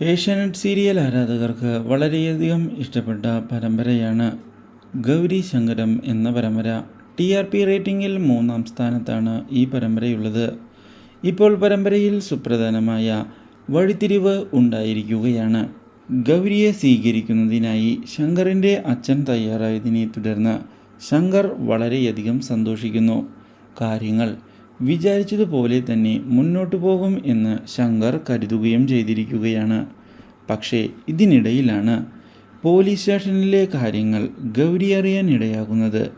Asianet serial ആരാധകർക്ക് വളരെയധികം ഇഷ്ടപ്പെട്ട പരമ്പരയാണ് ഗൗരി ശങ്കരം എന്ന പരമ്പര. ടി ആർ പി റേറ്റിംഗിൽ മൂന്നാം സ്ഥാനത്താണ് ഈ പരമ്പരയുള്ളത്. ഇപ്പോൾ പരമ്പരയിൽ സുപ്രധാനമായ വഴിത്തിരിവ് ഉണ്ടായിരിക്കുകയാണ്. ഗൗരിയെ സ്വീകരിക്കുന്നതിനായി ശങ്കറിന്റെ അച്ഛൻ തയ്യാറായതിനെ തുടർന്ന് ശങ്കർ വളരെയധികം സന്തോഷിക്കുന്നു. കാര്യങ്ങൾ വിചാരിച്ചതുപോലെ തന്നെ മുന്നോട്ടു പോകും എന്ന് ശങ്കർ കരുതുകയും ചെയ്തിരിക്കുകയാണ്. പക്ഷേ ഇതിനിടയിലാണ് പോലീസ് സ്റ്റേഷനിലെ കാര്യങ്ങൾ ഗൗരി അറിയാൻ ഇടയാകുന്നത്.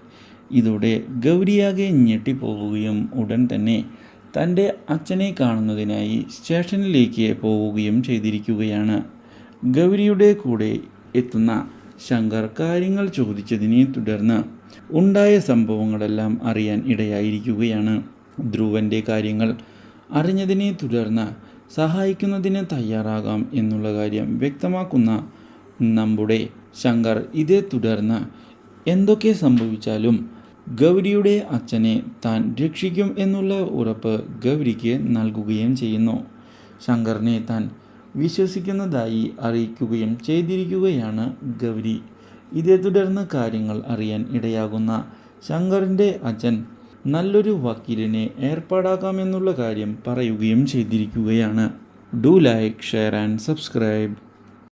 ഇതോടെ ഗൗരിയാകെ ഞെട്ടിപ്പോവുകയും ഉടൻ തന്നെ തന്റെ അച്ഛനെ കാണുന്നതിനായി സ്റ്റേഷനിലേക്ക് പോവുകയും ചെയ്തിരിക്കുകയാണ്. ഗൗരിയുടെ കൂടെ എത്തുന്ന ശങ്കർ കാര്യങ്ങൾ ചോദിച്ചതിനെ തുടർന്ന് ഉണ്ടായ സംഭവങ്ങളെല്ലാം അറിയാൻ ഇടയായിരിക്കുകയാണ്. ധ്രുവന്റെ കാര്യങ്ങൾ അറിഞ്ഞതിനെ തുടർന്ന് സഹായിക്കുന്നതിന് തയ്യാറാകാം എന്നുള്ള കാര്യം വ്യക്തമാക്കുന്ന നമ്മുടെ ശങ്കർ ഇതേ തുടർന്ന് എന്തൊക്കെ സംഭവിച്ചാലും ഗൗരിയുടെ അച്ഛനെ താൻ രക്ഷിക്കും എന്നുള്ള ഉറപ്പ് ഗൗരിക്ക് നൽകുകയും ചെയ്യുന്നു. ശങ്കറിനെ താൻ വിശ്വസിക്കുന്നതായി അറിയിക്കുകയും ചെയ്തിരിക്കുകയാണ് ഗൗരി. ഇതേ തുടർന്ന് കാര്യങ്ങൾ അറിയാൻ ഇടയാകുന്ന ശങ്കറിന്റെ അച്ഛൻ നല്ലൊരു വക്കീലിനെ ഏർപ്പാടാക്കാമെന്നുള്ള കാര്യം പറയുകയും ചെയ്തിരിക്കുകയാണ്. Do like share and subscribe